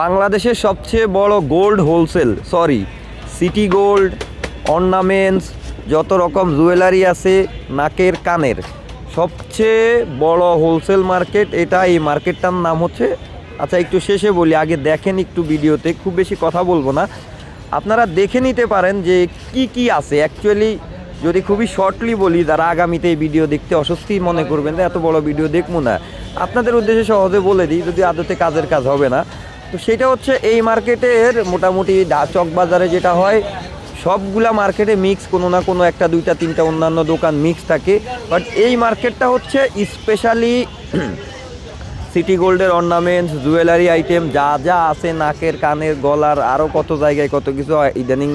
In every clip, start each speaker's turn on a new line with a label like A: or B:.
A: বাংলাদেশের সবচেয়ে বড় gold wholesale, sorry, city gold, ornaments, যত রকম জুয়েলারি আছে নাকের কানের। সবচেয়ে বড় হোলসেল মার্কেট এটা, এই মার্কেটটার নাম হচ্ছে আচ্ছা একটু শেষে বলি, আগে দেখেন একটু ভিডিওতে, খুব বেশি কথা বলব না। আপনারা দেখে নিতে পারেন যে কি কি আছে। অ্যাকচুয়ালি যদি খুবই শর্টলি বলি, যারা আগামীতে এই ভিডিও দেখতে অস্বস্তি মনে করবেন এত বড় ভিডিও দেখব না। আপনাদের উদ্দেশ্যে সহজে বলে দিই, যদি আদতে কাজের কাজ হবে না। তো সেটা হচ্ছে এই মার্কেটের মোটামুটি চক বাজারে যেটা হয়, সবগুলা মার্কেটে মিক্স কোনো না কোনো একটা, দুইটা, তিনটা, অন্যান্য দোকান মিক্স থাকে। বাট এই মার্কেটটা হচ্ছে স্পেশালি সিটি গোল্ডের অর্নামেন্টস জুয়েলারি আইটেম যা যা আছে, নাকের, কানের, গলার আরও কত জায়গায় কত কিছু, ইদানিং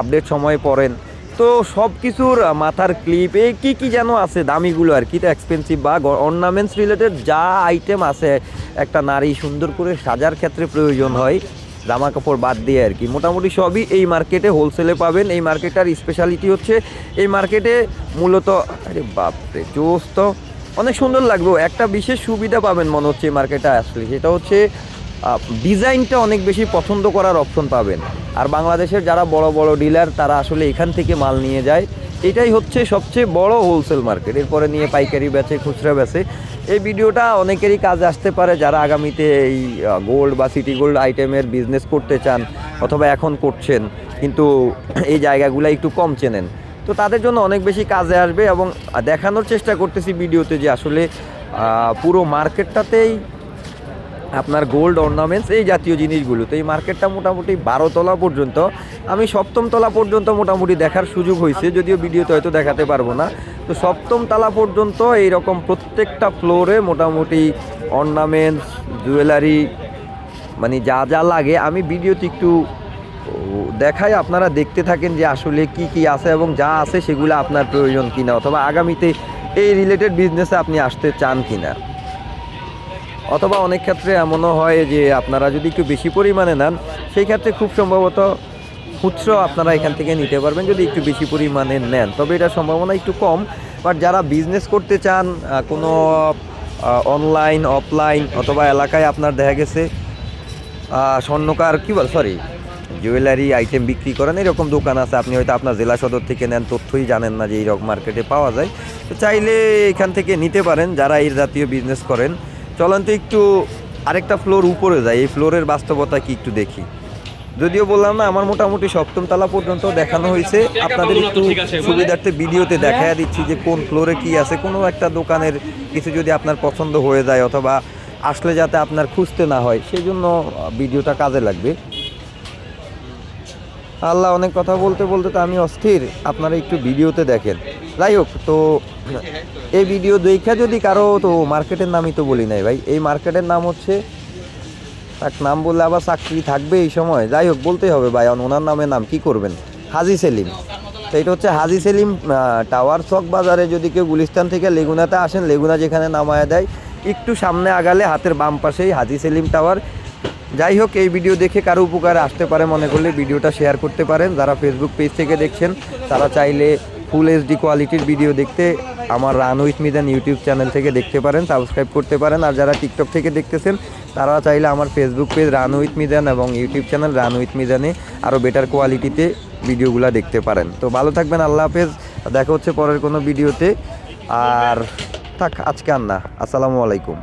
A: আপডেট সময়ে পড়েন। তো সব কিছুর মাথার ক্লিপ এই কী কী যেন আছে, দামিগুলো আর কি, তো এক্সপেন্সিভ বা অর্নামেন্টস রিলেটেড যা আইটেম আছে, একটা নারী সুন্দর করে সাজার ক্ষেত্রে প্রয়োজন হয়, জামা কাপড় বাদ দিয়ে আর কি। মোটামুটি সবই এই মার্কেটে হোলসেলে পাবেন। এই মার্কেটার স্পেশালিটি হচ্ছে, এই মার্কেটে মূলত, আরে বাপরে, জোস তো। অনেক সুন্দর লাগবে। একটা বিশেষ সুবিধা পাবেন মনে হচ্ছে এই মার্কেটে আসলে, সেটা হচ্ছে ডিজাইনটা অনেক বেশি পছন্দ করার অপশন পাবেন। আর বাংলাদেশের যারা বড় বড় ডিলার তারা আসলে এখান থেকে মাল নিয়ে যায়। এটাই হচ্ছে সবচেয়ে বড় হোলসেল মার্কেট এরপরে নিয়ে পাইকারি বেচে, খুচরা বেচে। এই ভিডিওটা অনেকেরই কাজে আসতে পারে যারা আগামীতে এই গোল্ড বা সিটি গোল্ড আইটেমের বিজনেস করতে চান অথবা এখন করছেন। কিন্তু এই জায়গাগুলো একটু কম চেনেন। তো তাদের জন্য অনেক বেশি কাজে আসবে এবং দেখানোর চেষ্টা করতেছি ভিডিওতে যে আসলে পুরো মার্কেটটাতেই আপনার গোল্ড অর্নামেন্টস এই জাতীয় জিনিসগুলো। তো এই মার্কেটটা মোটামুটি বারো তলা পর্যন্ত। আমি সপ্তম তলা পর্যন্ত মোটামুটি দেখার সুযোগ হয়েছে, যদিও ভিডিওতে হয়তো দেখাতে পারব না। তো সপ্তম তলা পর্যন্ত এইরকম প্রত্যেকটা ফ্লোরে মোটামুটি অর্নামেন্টস জুয়েলারি মানে যা যা লাগে, আমি ভিডিওতে একটু দেখায় আপনারা দেখতে থাকেন যে আসলে কি কি আছে এবং যা আছে সেগুলো আপনার প্রয়োজন কিনা, অথবা আগামীতে এই রিলেটেড বিজনেসে আপনি আসতে চান কিনা। অথবা অনেক ক্ষেত্রে এমনও হয় যে আপনারা যদি একটু বেশি পরিমাণে নেন, সেই ক্ষেত্রে খুব সম্ভবত খুচরো আপনারা এখান থেকে নিতে পারবেন যদি একটু বেশি পরিমাণে নেন। তবে এটার সম্ভাবনা একটু কম। বাট যারা বিজনেস করতে চান কোনো অনলাইন অফলাইন অথবা এলাকায় আপনার দেখা গেছে স্বর্ণকার কী বল সরি জুয়েলারি আইটেম বিক্রি করেন, এরকম দোকান আছে, আপনি হয়তো আপনার জেলা সদর থেকে নেন, তথ্যই জানেন না যে এইরকম মার্কেটে পাওয়া যায়। তো চাইলে এখান থেকে নিতে পারেন, যারা এই জাতীয় বিজনেস করেন। চলেন তো একটু আরেকটা ফ্লোর উপরে যায় এই ফ্লোরের বাস্তবতা কি একটু দেখি। যদিও বললাম না, আমার মোটামুটি সপ্তম তলা পর্যন্ত দেখানো হয়েছে। আপনাদের একটু সুবিধার্থে ভিডিওতে দেখাইয়া দিচ্ছি যে কোন ফ্লোরে কি আছে। কোনো একটা দোকানের কিছু যদি আপনার পছন্দ হয়ে যায় অথবা আসলে যাতে আপনার খুঁজতে না হয় সেই জন্য ভিডিওটা কাজে লাগবে। আল্লাহ অনেক কথা বলতে বলতে তো আমি অস্থির। আপনারা একটু ভিডিওতে দেখেন। যাই হোক তো এই ভিডিও দেখা যদি কারও, তো মার্কেটের নামই তো বলি নাই ভাই। এই মার্কেটের নাম হচ্ছে এক নাম বললে আবার চাকরি থাকবে এই সময়। যাই হোক বলতেই হবে ভাই ওনার নামে নাম কি করবেন? হাজি সেলিম। তো এটা হচ্ছে হাজি সেলিম টাওয়ার চক বাজারে যদি কেউ গুলিস্তান থেকে লেগুনাতে আসেন, লেগুনা যেখানে নামায় দেয়, একটু সামনে আগালে হাতের বাম পাশেই হাজি সেলিম টাওয়ার যাই হোক এই ভিডিও দেখে কারও উপকারে আসতে পারে মনে করলে ভিডিওটা শেয়ার করতে পারেন। যারা ফেসবুক পেজ থেকে দেখছেন, তারা চাইলে ফুল এইচডি কোয়ালিটির ভিডিও দেখতে আমার run with Midan YouTube channel থেকে দেখতে পারেন সাবস্ক্রাইব করতে পারেন। আর যারা টিকটক থেকে দেখতেছেন, তারা চাইলে আমার Facebook page run with Midan এবং ইউটিউব চ্যানেল রান উইথ মিদানে আরও বেটার কোয়ালিটিতে ভিডিওগুলো দেখতে পারেন। তো ভালো থাকবেন, আল্লাহ হাফেজ। দেখা হচ্ছে পরের কোনো ভিডিওতে আর থাক, আজকে আর না। আসসালামু আলাইকুম।